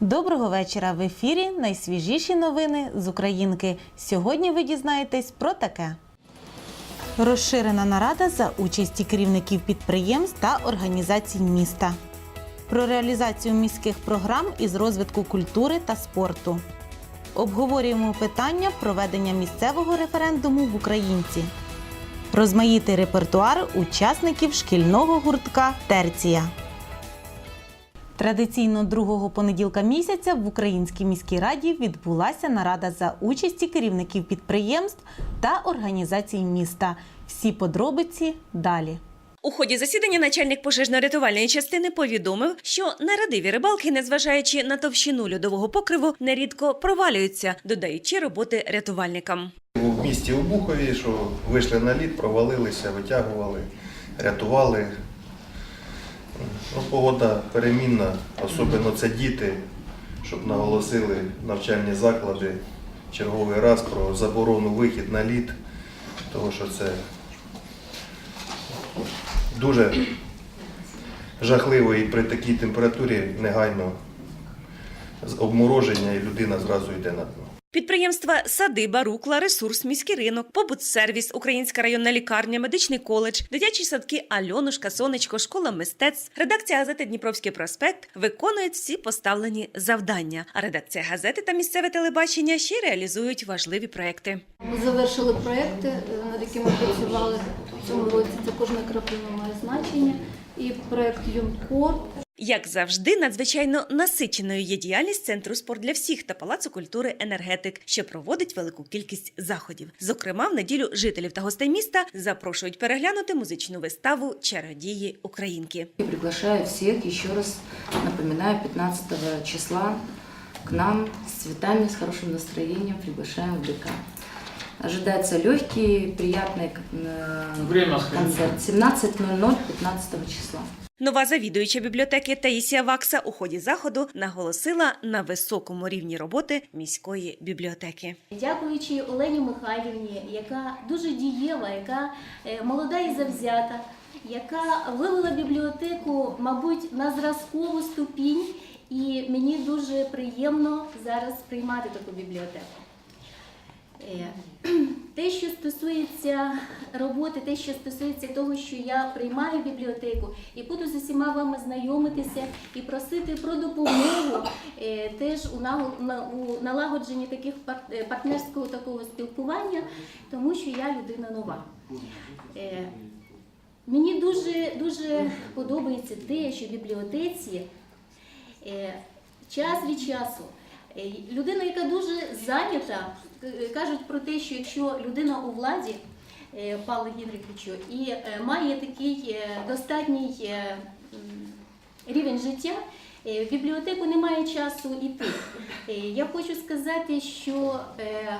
Доброго вечора. В ефірі найсвіжіші новини з Українки. Сьогодні ви дізнаєтесь про таке. Розширена нарада за участі керівників підприємств та організацій міста. Про реалізацію міських програм із розвитку культури та спорту. Обговорюємо питання проведення місцевого референдуму в Українці. Розмаїтий репертуар учасників шкільного гуртка Терція. Традиційно другого понеділка місяця в Українській міській раді відбулася нарада за участі керівників підприємств та організацій міста. Всі подробиці далі. У ході засідання начальник пожежно-рятувальної частини повідомив, що нарадиві рибалки, незважаючи на товщину льодового покриву, нерідко провалюються, додаючи роботи рятувальникам. У місті Обухові, що вийшли на лід, провалилися, витягували, рятували. Ну, погода перемінна, особливо це діти, щоб наголосили навчальні заклади черговий раз про заборону вихід на лід, тому що це дуже жахливо і при такій температурі негайно обмороження і людина зразу йде на дно. Підприємства Садиба, Рукла, Ресурс, міський ринок, побутсервіс, Українська районна лікарня, медичний коледж, дитячі садки Альонушка, Сонечко, школа мистецтв, редакція газети Дніпровський проспект виконують всі поставлені завдання. А редакція газети та місцеве телебачення ще реалізують важливі проекти. Ми завершили проекти, е, над якими працювали в цьому році. Це кожна краплина має значення. І проект Юнкор. Як завжди, надзвичайно насиченою є діяльність центру спорт для всіх та палацу культури енергетик, що проводить велику кількість заходів. Зокрема, в неділю жителів та гостей міста запрошують переглянути музичну виставу Чародії Українки. И приглашаю всех, еще раз напоминаю, 15 числа к нам с цветами, с хорошим настроением приглашаем в ДК. Ожидается легкий, приятный э, концерт. 17.00 15 числа. Нова завідуюча бібліотеки Таїсія Вакса у ході заходу наголосила на високому рівні роботи міської бібліотеки. Дякуючи Олені Михайлівні, яка дуже дієва, яка е, молода і завзята, яка вивела бібліотеку, мабуть, на зразкову ступінь, і мені дуже приємно зараз приймати таку бібліотеку. Е, Те, що стосується роботи, те, що стосується того, що я приймаю бібліотеку і буду з усіма вами знайомитися і просити про допомогу е, теж у налагодженні таких е, партнерського такого спілкування, тому що я людина нова. Мені дуже дуже подобається те, що в бібліотеці час від часу. Людина, яка дуже зайнята, кажуть про те, що якщо людина у владі, е, Павло Гінриховичу, і е, має такий е, достатній е, рівень життя, е, в бібліотеку немає часу йти. Е, Я хочу сказати, що е,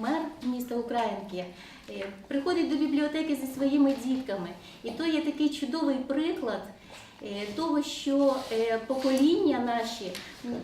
мер міста Українки е, приходить до бібліотеки зі своїми дітками, і то є такий чудовий приклад. е, Того, що е, покоління наші,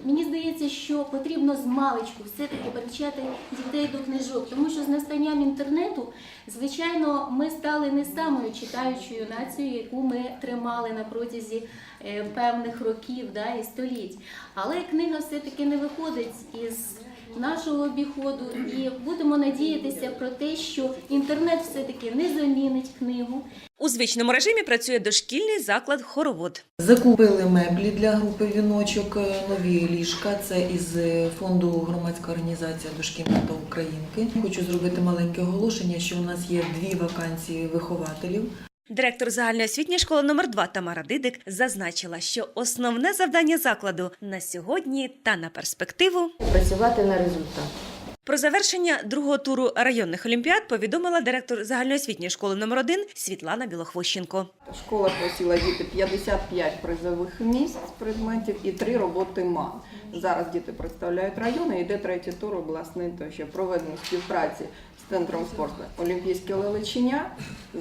мені здається, що потрібно з маличку все-таки привчати дітей до книжок, тому що з настанням інтернету, звичайно, ми стали не самою читаючою нацією, яку ми тримали на протязі е, певних років да, і століть. Але книга все-таки не виходить із нашого обіходу, і будемо надіятися про те, що інтернет все-таки не замінить книгу. У звичному режимі працює дошкільний заклад хоровод. Закупили меблі для групи віночок, е, нові ліжка. Це із фонду громадська організація дошкільна та Українки. Хочу зробити маленьке оголошення, що у нас є дві вакансії вихователів. Директор загальноосвітньої школи номер 2 Тамара Дидик зазначила, що основне завдання закладу на сьогодні та на перспективу Працювати на результат. Про завершення другого туру районних олімпіад повідомила директор загальноосвітньої школи номер 1 Світлана Білохвощенко. Школа просила діти 55 призових місць предметів і три роботи МА. Зараз діти представляють райони, йде третій тур обласний, то ще проведено співпраці центром спорту Олімпійське Лелечення.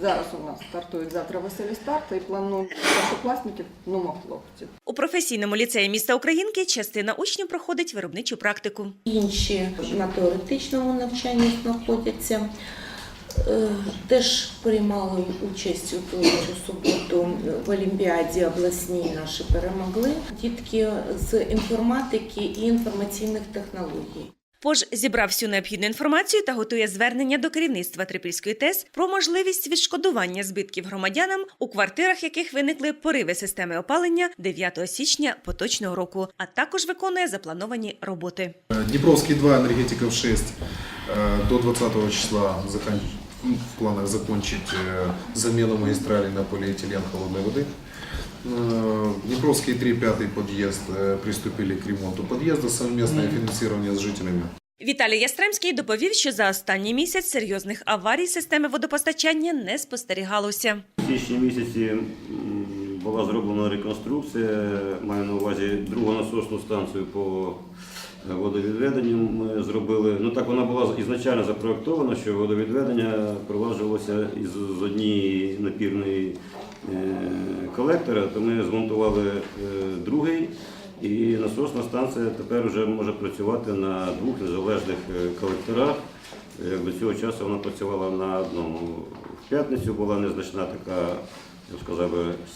Зараз у нас стартують завтра веселі старти і планують першокласників, ну, хлопців. У професійному ліцеї міста Українки частина учнів проходить виробничу практику. інші на теоретичному навчанні знаходяться. Е, Теж приймали участь у ту суботу в Олімпіаді обласній наші перемогли. Дітки з інформатики і інформаційних технологій. Пож зібрав всю необхідну інформацію та готує звернення до керівництва Трипільської ТЕС про можливість відшкодування збитків громадянам, у квартирах яких виникли пориви системи опалення 9 січня поточного року, а також виконує заплановані роботи. Днепровский 2, Энергетиков 6 э, до 20 числа закон- в планах закончить э, замену магистрали на полиэтилен холодной воды. Э, Днепровский 3, 5 подъезд э, приступили к ремонту подъезда, совместное финансирование с жителями. Віталій Ястремський доповів, що за останній місяць серйозних аварій системи водопостачання не спостерігалося. У січні місяці м, була зроблена реконструкція, маю на увазі другу насосну станцію по е, водовідведенню ми зробили. Ну так вона була ізначально запроектована, що водовідведення проваджувалося із з однієї напірної е, колектора, то ми змонтували е, другий. І насосна станція тепер вже може працювати на двох незалежних е, колекторах. До цього часу вона працювала на одному. В п'ятницю була незначна така, я б сказав,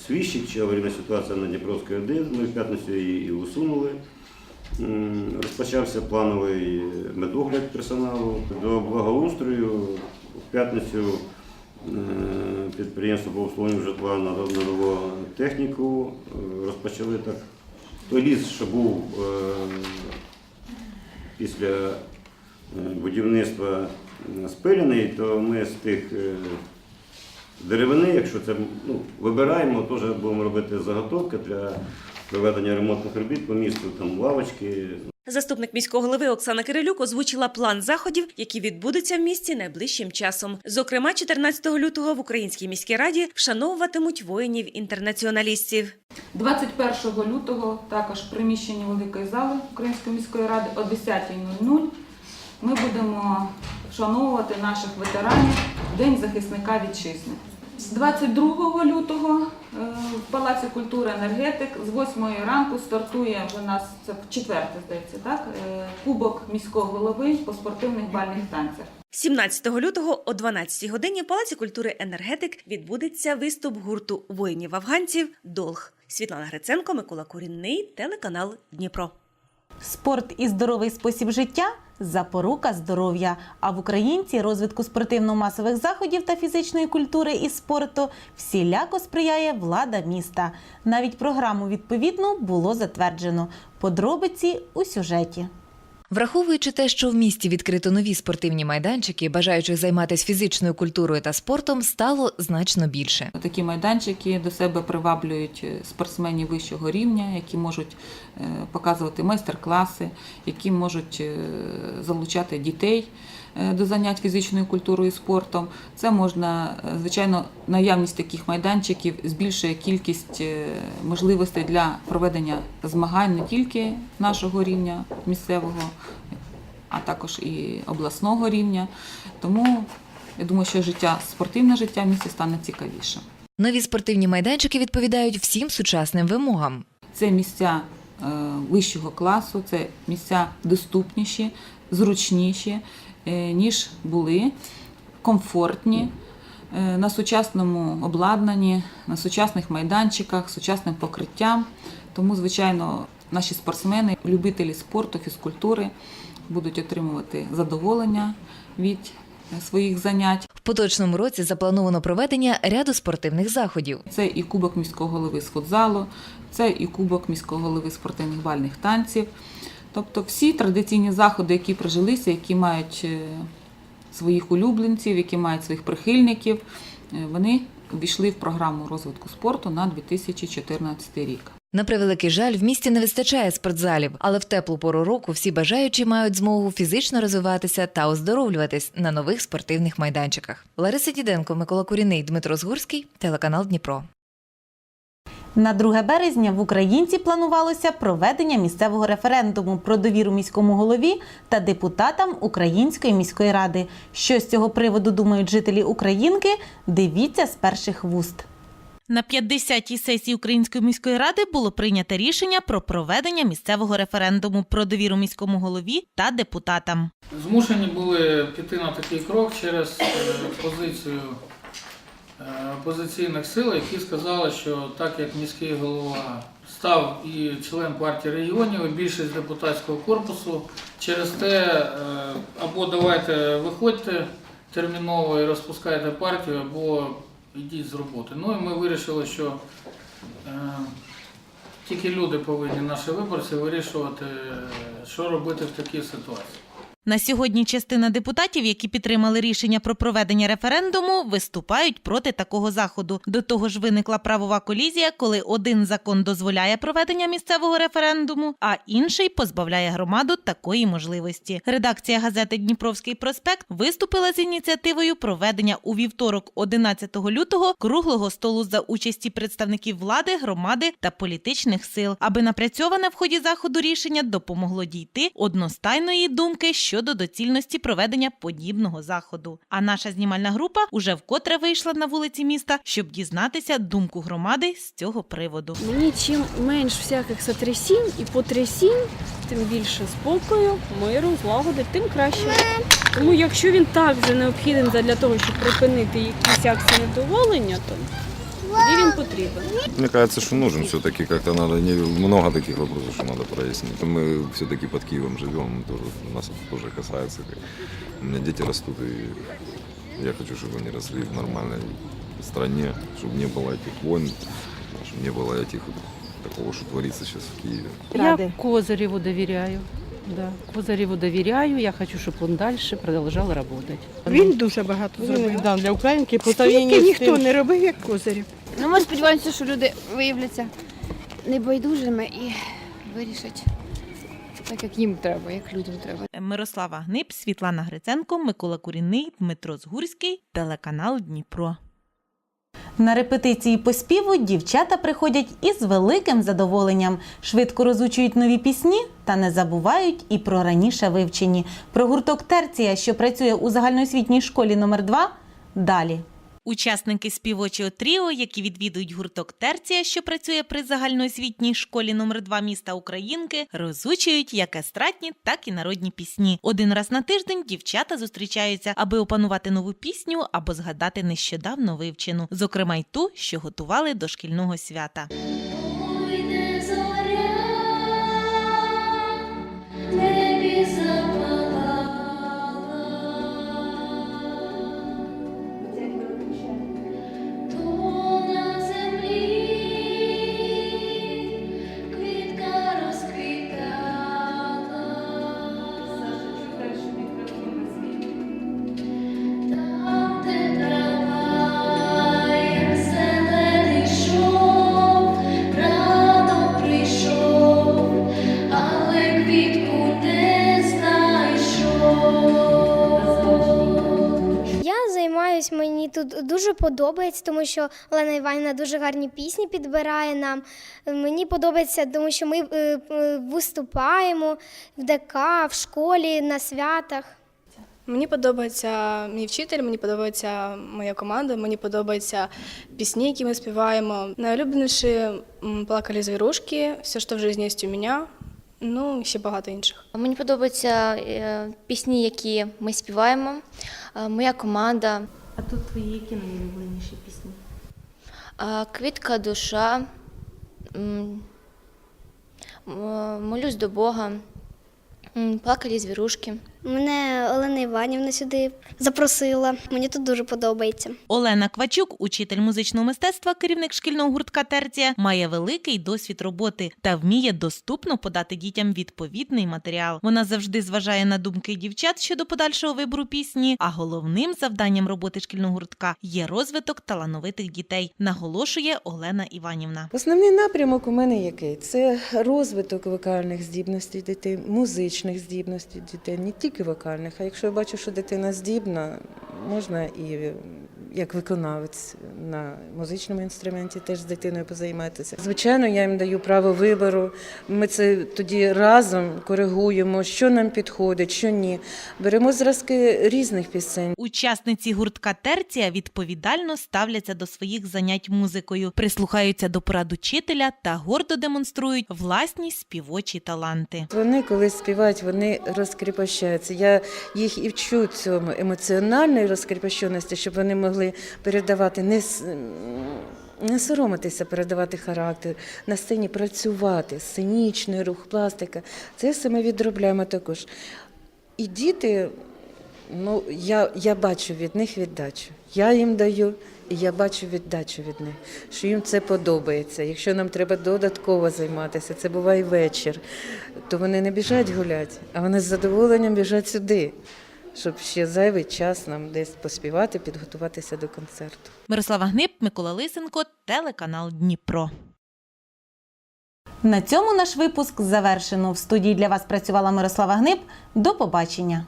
свіщик аварійна ситуація на Дніпровській 1. Ми в п'ятницю її і усунули. Розпочався плановий медогляд персоналу. До благоустрою в п'ятницю е, підприємство по обслуговуванню житла надало надало техніку. Е, Розпочали так. Той ліс, що був е, після будівництва спилений, то ми з тих деревини, якщо це ну, вибираємо, теж будемо робити заготовки для проведення ремонтних робіт по місту, там лавочки, Заступник міського голови Оксана Кирилюк озвучила план заходів, які відбудуться в місті найближчим часом. Зокрема, 14 лютого в Українській міській раді вшановуватимуть воїнів-інтернаціоналістів. 21 лютого також в приміщенні великої зали Української міської ради о 10.00 ми будемо вшановувати наших ветеранів День захисника вітчизни. З 22 лютого е, в Палаці культури енергетик з 8 ранку стартує в нас це четверте, здається, так е, кубок міського голови по спортивних бальних танцях. 17 лютого о 12 годині в Палаці культури енергетик відбудеться виступ гурту воїнів-афганців Долг. Світлана Гриценко, Микола Курінний, телеканал Дніпро. Спорт і здоровий спосіб життя запорука здоров'я. А в українці розвитку спортивно-масових заходів та фізичної культури і спорту всіляко сприяє влада міста. Навіть програму відповідну було затверджено. Подробиці у сюжеті. Враховуючи те, що в місті відкрито нові спортивні майданчики, бажаючих займатися фізичною культурою та спортом стало значно більше. Такі майданчики до себе приваблюють е, спортсменів вищого рівня, які можуть е, показувати майстер-класи, які можуть е, залучати дітей до занять фізичною культурою і спортом. Це можна, е, звичайно, наявність таких майданчиків збільшує кількість е, можливостей для проведення змагань не тільки нашого рівня місцевого, а також і обласного рівня. Тому я думаю, що життя, спортивне життя в місті стане цікавішим. Нові спортивні майданчики відповідають всім сучасним вимогам. Це місця е, вищого класу, це місця доступніші, зручніші, е, ніж були, комфортні. е, На сучасному обладнанні, на сучасних майданчиках, сучасним покриттям. Тому, звичайно, наші спортсмени, любителі спорту, фізкультури будуть отримувати задоволення від е, своїх занять. В поточному році заплановано проведення ряду спортивних заходів. Це і кубок міського голови з футзалу, це і кубок міського голови спортивних бальних танців. Тобто всі традиційні заходи, які прижилися, які мають е, своїх улюбленців, які мають своїх прихильників, е, вони увійшли в програму розвитку спорту на 2014 рік. На превеликий жаль, в місті не вистачає спортзалів, але в теплу пору року всі бажаючі мають змогу фізично розвиватися та оздоровлюватись на нових спортивних майданчиках. Лариса Діденко, Микола Куріний, Дмитро Згурський, телеканал Дніпро. На 2 березня в Українці планувалося проведення місцевого референдуму про довіру міському голові та депутатам Української міської ради. Що з цього приводу думають жителі Українки? Дивіться з перших вуст. На 50-й сесії Української міської ради було прийнято рішення про проведення місцевого референдуму про довіру міському голові та депутатам. Змушені були піти на такий крок через е, позицію опозиційних сил, які сказали, що так як міський голова став і член партії регіонів, і більшість депутатського корпусу, через те е, або давайте виходьте терміново і розпускайте партію, або йдіть з роботи. Ну і ми вирішили, що е, тільки люди повинні, наші виборці, вирішувати, е, що робити в такій ситуації. На сьогодні частина депутатів, які підтримали рішення про проведення референдуму, виступають проти такого заходу. До того ж, виникла правова колізія, коли один закон дозволяє проведення місцевого референдуму, а інший позбавляє громаду такої можливості. Редакція газети Дніпровський проспект виступила з ініціативою проведення у вівторок, 11 лютого, круглого столу за участі представників влади, громади та політичних сил, аби напрацьоване в ході заходу рішення допомогло дійти одностайної думки щодо доцільності проведення подібного заходу. А наша знімальна група уже вкотре вийшла на вулиці міста, щоб дізнатися думку громади з цього приводу. Мені чим менш всяких сотрясінь і потрясінь, тим більше спокою, миру, злагоди, тим краще. Тому якщо він так вже необхіден для того, щоб припинити якісь акції невдоволення, то тоді він потрібен. Мне кажется, что нужен все-таки как-то надо не много таких вопросов, что надо прояснить. Мы все-таки под Киевом живем, тоже, нас это тоже касается. У меня дети растут, и я хочу, чтобы они росли в нормальной стране, чтобы не было этих войн, чтобы не было этих такого, что творится сейчас в Киеве. Я Козыреву доверяю. Да, Козыреву доверяю. Я хочу, щоб він далі продовжував працювати. Він дуже багато зробив, да, для Українки Скільки ніхто не робив, як Козирів. Ну, ми сподіваємося, що люди виявляться небайдужими і вирішать так, як їм треба, як людям треба. Мирослава Гнип, Світлана Гриценко, Микола Курінний, Дмитро Згурський, телеканал Дніпро. На репетиції по співу дівчата приходять із великим задоволенням, швидко розучують нові пісні та не забувають і про раніше вивчені. Про гурток Терція, що працює у загальноосвітній школі номер 2 далі. Учасники співочого тріо, які відвідують гурток Терція, що працює при загальноосвітній школі номер 2 міста Українки, розучують як естратні, так і народні пісні. Один раз на тиждень дівчата зустрічаються, аби опанувати нову пісню або згадати нещодавно вивчену, зокрема й ту, що готували до шкільного свята. Тут дуже подобається, тому що Олена Іванівна дуже гарні пісні підбирає нам. Мені подобається, тому що ми е, е, виступаємо в ДК, в школі, на святах. Мені подобається мій вчитель, мені подобається моя команда, мені подобаються пісні, які ми співаємо. Найулюбленіші плакали звірушки, все, що в житті є у мене, ну і ще багато інших. Мені подобаються е, пісні, які ми співаємо, моя команда. А тут твої які найулюбленіші пісні? Квітка душа, молюсь до Бога, плакалі звірушки. Мене Олена Іванівна сюди запросила. Мені тут дуже подобається. Олена Квачук, учитель музичного мистецтва, керівник шкільного гуртка Терція, має великий досвід роботи та вміє доступно подати дітям відповідний матеріал. Вона завжди зважає на думки дівчат щодо подальшого вибору пісні. А головним завданням роботи шкільного гуртка є розвиток талановитих дітей, наголошує Олена Іванівна. Основний напрямок у мене який? Це розвиток вокальних здібностей дітей, музичних здібностей дітей, не тільки вокальних. А якщо я бачу, що дитина здібна, можна і як виконавець на музичному інструменті, теж з дитиною позайматися. Звичайно, я їм даю право вибору. Ми це тоді разом коригуємо, що нам підходить, що ні. Беремо зразки різних пісень. Учасниці гуртка Терція відповідально ставляться до своїх занять музикою, прислухаються до порад учителя та гордо демонструють власні співочі таланти. Вони, коли співають, вони розкріпощаються. Я їх і вчу цьому емоціональної розкріпощеності, щоб вони могли передавати не, не соромитися, передавати характер, на сцені працювати, сценічний рух, пластика. Це все ми відробляємо також. І діти, ну, я, я бачу від них віддачу. Я їм даю, і я бачу віддачу від них, що їм це подобається. Якщо нам треба додатково займатися, це буває вечір, то вони не біжать гуляти, а вони з задоволенням біжать сюди, щоб ще зайвий час нам десь поспівати, підготуватися до концерту. Мирослава Гнип, Микола Лисенко, телеканал Дніпро. На цьому наш випуск завершено. В студії для вас працювала Мирослава Гнип. До побачення.